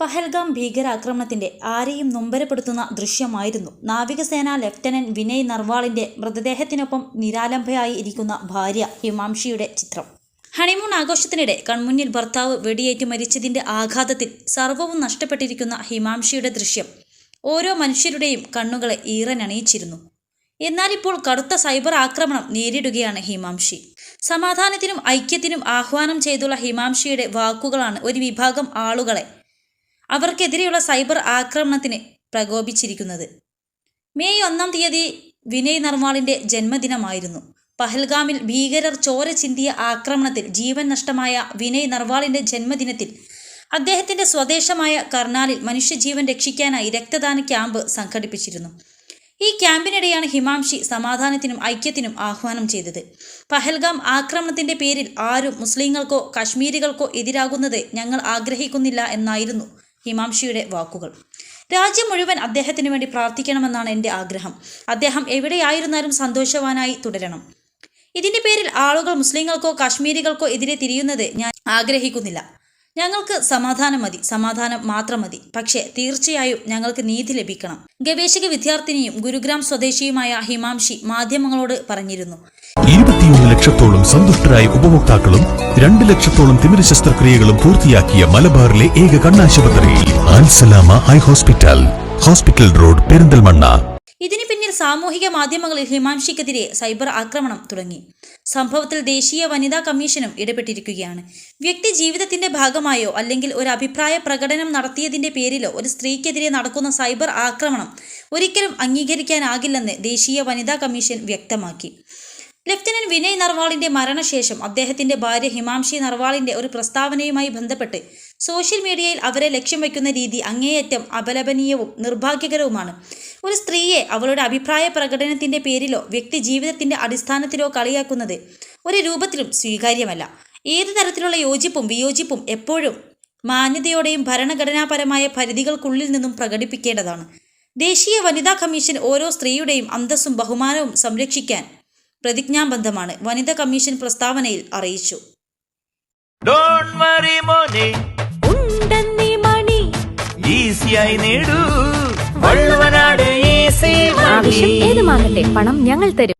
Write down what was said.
പഹൽഗാം ഭീകരാക്രമണത്തിന്റെ ആരെയും നൊമ്പരപ്പെടുത്തുന്ന ദൃശ്യമായിരുന്നു. നാവികസേന ലഫ്റ്റനന്റ് വിനയ് നർവാളിന്റെ മൃതദേഹത്തിനൊപ്പം നിരാലംബയായി ഇരിക്കുന്ന ഭാര്യ ഹിമാംഷിയുടെ ചിത്രം. ഹണിമൂൺ ആഘോഷത്തിനിടെ കൺമുന്നിൽ ഭർത്താവ് വെടിയേറ്റ് മരിച്ചതിന്റെ ആഘാതത്തിൽ സർവവും നഷ്ടപ്പെട്ടിരിക്കുന്ന ഹിമാംഷിയുടെ ദൃശ്യം ഓരോ മനുഷ്യരുടെയും കണ്ണുകളെ ഈറനണിയിച്ചിരുന്നു. എന്നാലിപ്പോൾ കടുത്ത സൈബർ ആക്രമണം നേരിടുകയാണ് ഹിമാംഷി. സമാധാനത്തിനും ഐക്യത്തിനും ആഹ്വാനം ചെയ്തുള്ള ഹിമാംഷിയുടെ വാക്കുകളാണ് ഒരു വിഭാഗം ആളുകളെ അവർക്കെതിരെയുള്ള സൈബർ ആക്രമണത്തിന് പ്രകോപിച്ചിരിക്കുന്നത്. മെയ് ഒന്നാം തീയതി വിനയ് നർവാളിന്റെ ജന്മദിനമായിരുന്നു. പഹൽഗാമിൽ ഭീകരർ ചോര ചിന്തിയ ആക്രമണത്തിൽ ജീവൻ നഷ്ടമായ വിനയ് നർവാളിന്റെ ജന്മദിനത്തിൽ അദ്ദേഹത്തിന്റെ സ്വദേശമായ കർണാലിൽ മനുഷ്യജീവൻ രക്ഷിക്കാനായി രക്തദാന ക്യാമ്പ് സംഘടിപ്പിച്ചിരുന്നു. ഈ ക്യാമ്പിനിടെയാണ് ഹിമാംഷി സമാധാനത്തിനും ഐക്യത്തിനും ആഹ്വാനം ചെയ്തത്. പഹൽഗാം ആക്രമണത്തിന്റെ പേരിൽ ആരും മുസ്ലിങ്ങൾക്കോ കശ്മീരികൾക്കോ എതിരാകുന്നത് ഞങ്ങൾ ആഗ്രഹിക്കുന്നില്ല എന്നായിരുന്നു ഹിമാംഷിയുടെ വാക്കുകൾ. രാജ്യം മുഴുവൻ അദ്ദേഹത്തിന് വേണ്ടി പ്രാർത്ഥിക്കണമെന്നാണ് എന്റെ ആഗ്രഹം. അദ്ദേഹം എവിടെയായിരുന്നാലും സന്തോഷവാനായി തുടരണം. ഇതിന്റെ പേരിൽ ആളുകൾ മുസ്ലിങ്ങൾക്കോ കാശ്മീരികൾക്കോ എതിരെ തിരിയുന്നത് ഞാൻ ആഗ്രഹിക്കുന്നില്ല. ഞങ്ങൾക്ക് സമാധാനം മതി സമാധാനം മാത്രം മതി. പക്ഷേ തീർച്ചയായും ഞങ്ങൾക്ക് നീതി ലഭിക്കണം. ഗവേഷക വിദ്യാർത്ഥിനിയും ഗുരുഗ്രാം സ്വദേശിയുമായ ഹിമാംഷി മാധ്യമങ്ങളോട് പറഞ്ഞിരുന്നു. ഇരുപത്തിയൊന്ന് ലക്ഷത്തോളം സന്തുഷ്ടരായ ഉപഭോക്താക്കളും രണ്ട് ലക്ഷത്തോളം തിമിര ശസ്ത്രക്രിയകളും പൂർത്തിയാക്കിയ മലബാറിലെ ഏക കണ്ണാശുപത്രി ആൻസലാമ high hospital hospital road Perinthalmanna. ഇതിന് സാമൂഹിക മാധ്യമങ്ങളിൽ ഹിമാംഷിക്കെതിരെ സൈബർ ആക്രമണം തുടങ്ങി. സംഭവത്തിൽ ദേശീയ വനിതാ കമ്മീഷനും ഇടപെട്ടിരിക്കുകയാണ്. വ്യക്തി ജീവിതത്തിന്റെ ഭാഗമായോ അല്ലെങ്കിൽ ഒരു അഭിപ്രായ പ്രകടനം നടത്തിയതിന്റെ പേരിലോ ഒരു സ്ത്രീക്കെതിരെ നടക്കുന്ന സൈബർ ആക്രമണം ഒരിക്കലും അംഗീകരിക്കാനാകില്ലെന്ന് ദേശീയ വനിതാ കമ്മീഷൻ വ്യക്തമാക്കി. ലഫ്റ്റനന്റ് വിനയ് നർവാളിന്റെ മരണശേഷം അദ്ദേഹത്തിന്റെ ഭാര്യ ഹിമാംഷി നർവാളിന്റെ ഒരു പ്രസ്താവനയുമായി ബന്ധപ്പെട്ട് സോഷ്യൽ മീഡിയയിൽ അവരെ ലക്ഷ്യം വയ്ക്കുന്ന രീതി അങ്ങേയറ്റം അപലപനീയവും നിർഭാഗ്യകരവുമാണ്. ഒരു സ്ത്രീയെ അവളുടെ അഭിപ്രായ പ്രകടനത്തിന്റെ പേരിലോ വ്യക്തി ജീവിതത്തിന്റെ അടിസ്ഥാനത്തിലോ കളിയാക്കുന്നത് ഒരു രൂപത്തിലും സ്വീകാര്യമല്ല. ഏതു തരത്തിലുള്ള യോജിപ്പും വിയോജിപ്പും എപ്പോഴും മാന്യതയോടെയും ഭരണഘടനാപരമായ പരിധികൾക്കുള്ളിൽ നിന്നും പ്രകടിപ്പിക്കേണ്ടതാണ്. ദേശീയ വനിതാ കമ്മീഷൻ ഓരോ സ്ത്രീയുടെയും അന്തസ്സും ബഹുമാനവും സംരക്ഷിക്കാൻ പ്രതിജ്ഞാബദ്ധമാണ് വനിതാ കമ്മീഷൻ പ്രസ്താവനയിൽ അറിയിച്ചു. ഈസിയായി നേടൂ. വള്ളുവനാട് ഏത് മാങ്ങട്ടെ പണം ഞങ്ങൾ തരും.